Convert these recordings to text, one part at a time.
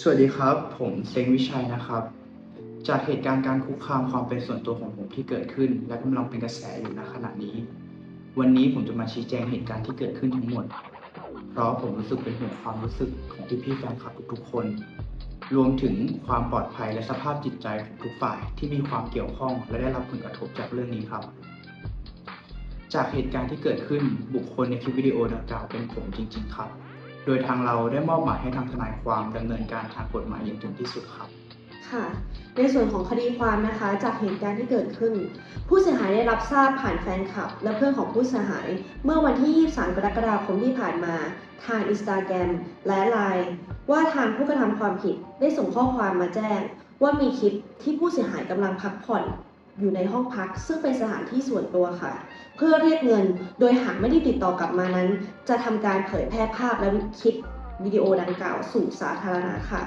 สวัสดีครับ ผมเซงวิชัยนะครับ จากเหตุการณ์การคุกคามความเป็นส่วนตัวของผมที่เกิดขึ้น และกำลังเป็นกระแสอยู่ณขณะนี้ วันนี้ผมจะมาชี้แจงเหตุการณ์ที่เกิดขึ้นทั้งหมด เพราะผมรู้สึกเป็นห่วงความรู้สึกของพี่ๆแฟนคลับทุกๆคน รวมถึงความปลอดภัยและสภาพจิตใจของทุกฝ่ายที่มีความเกี่ยวข้อง และได้รับผลกระทบจากเรื่องนี้ครับ จากเหตุการณ์ที่เกิดขึ้นบุคคลในคลิปวิดีโอดังกล่าวเป็นผมจริง ๆ ครับ โดยทางเราได้มอบหมายให้ทางทนายความดำเนินการทางกฎหมายอย่างถึงที่สุดครับ ค่ะ ในส่วนของคดีความนะคะ จากเหตุการณ์ที่เกิดขึ้น ผู้เสียหายได้รับทราบผ่านแฟนคลับ และเพื่อนของผู้เสียหาย เมื่อวันที่ 23 กรกฎาคมที่ผ่านมา ทางอินสตาแกรมและไลน์ว่าทางผู้กระทำความผิดได้ส่งข้อความมาแจ้ง ว่ามีคลิปที่ผู้เสียหายกำลังพักผ่อน อยู่ในห้องพักซึ่งเป็นสถานที่ส่วนตัวค่ะ เพื่อเรียกเงินโดยหากไม่ได้ติดต่อกลับมานั้น จะทำการเผยแพร่ภาพและคลิปวิดีโอดังกล่าวสู่สาธารณะค่ะ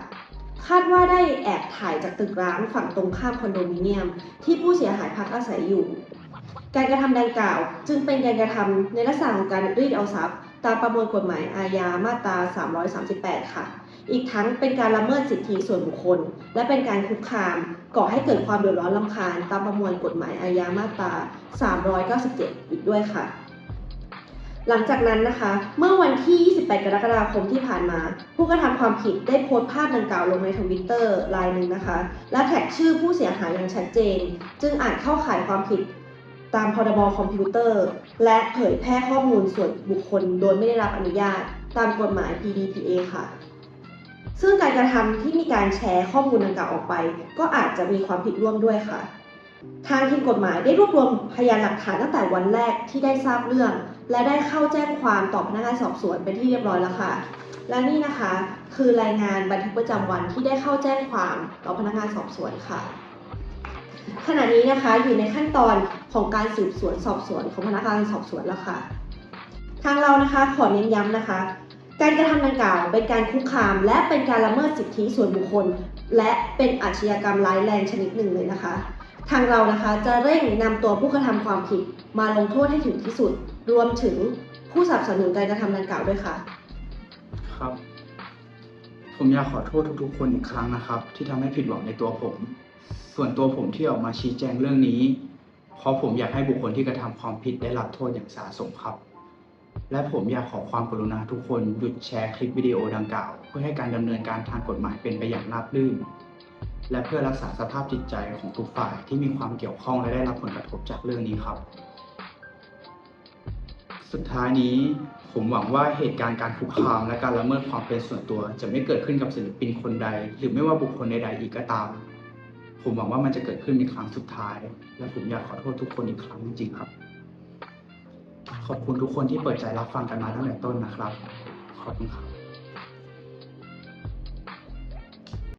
คาดว่าได้แอบถ่ายจากตึกร้างฝั่งตรงข้ามคอนโดมิเนียม ที่ผู้เสียหายพักอาศัยอยู่ การกระทำดังกล่าว จึงเป็นการกระทำในลักษณะของการรีดเอาทรัพย์ ตามประมวลกฎหมายอาญามาตรา 338 ค่ะ อีกทั้งเป็นการละเมิดสิทธิส่วนบุคคล และเป็นการคุกคาม ก่อให้เกิดความเดือดร้อนลำคาญ ตามประมวลกฎหมายอาญามาตรา 397 อีกด้วยค่ะ หลังจากนั้นนะคะ เมื่อวันที่ 28 กรกฎาคมที่ผ่านมา ผู้กระทำความผิดได้โพสต์ภาพดังกล่าวลงในทวิตเตอร์รายหนึ่งนะคะ และแท็กชื่อผู้เสียหายอย่างชัดเจน จึงอาจเข้าข่ายความผิด ตามพรบคอมพิวเตอร์ และเผยแพร่ข้อมูลส่วนบุคคลโดยไม่ได้รับอนุญาต ตามกฎหมาย PDPA ค่ะ ซึ่งการกระทำที่มีการแชร์ข้อมูลดังกล่าวออกไป ก็อาจจะมีความผิดร่วมด้วยค่ะ ทางทีมกฎหมายได้รวบรวมพยานหลักฐานตั้งแต่วันแรกที่ได้ทราบเรื่อง และได้เข้าแจ้งความต่อพนักงานสอบสวนเป็นที่เรียบร้อยแล้วค่ะ และนี่นะคะ คือรายงานบันทึกประจำวันที่ได้เข้าแจ้งความต่อพนักงานสอบสวนค่ะ ขณะนี้นะคะอยู่ในขั้นตอนของการสืบสวนสอบสวนของพนักงานสอบสวนแล้วค่ะ ทางเรานะคะขอเน้นย้ำนะคะ การกระทำดังกล่าวเป็นการคุกคาม และเป็นการละเมิดสิทธิส่วนบุคคล และเป็นอาชญากรรมร้ายแรงชนิดหนึ่งเลยนะคะ ทางเรานะคะจะเร่งนำตัวผู้กระทำความผิดมาลงโทษให้ถึงที่สุด รวมถึงผู้สนับสนุนการกระทำดังกล่าวด้วยค่ะ ครับ ผมอยากขอโทษทุกๆ คนอีกครั้งนะครับ ที่ทำให้ผิดหวังในตัวผม ส่วนตัวผมที่ออกมาชี้แจงเรื่องนี้ เพราะผมอยากให้บุคคลที่กระทำความผิดได้รับโทษอย่างสาสมครับ และผมอยากขอความกรุณาทุกคนหยุดแชร์คลิปวิดีโอดังกล่าว เพื่อให้การดำเนินการทางกฎหมายเป็นไปอย่างราบรื่น และเพื่อรักษาสภาพจิตใจของทุกฝ่ายที่มีความเกี่ยวข้องและได้รับผลกระทบจากเรื่องนี้ครับ สุดท้ายนี้ผมหวังว่าเหตุการณ์การคุกคามและการละเมิดความเป็นส่วนตัว จะไม่เกิดขึ้นกับศิลปินคนใด หรือไม่ว่าบุคคลใดๆอีกก็ตาม ผมหวังว่ามันจะเกิดขึ้นในครั้งสุดท้าย และผมอยากขอโทษทุกคนอีกครั้งจริงๆครับ ขอบคุณทุกคนที่เปิดใจรับฟังกันมาตั้งแต่ต้นนะครับ ขอบคุณครับ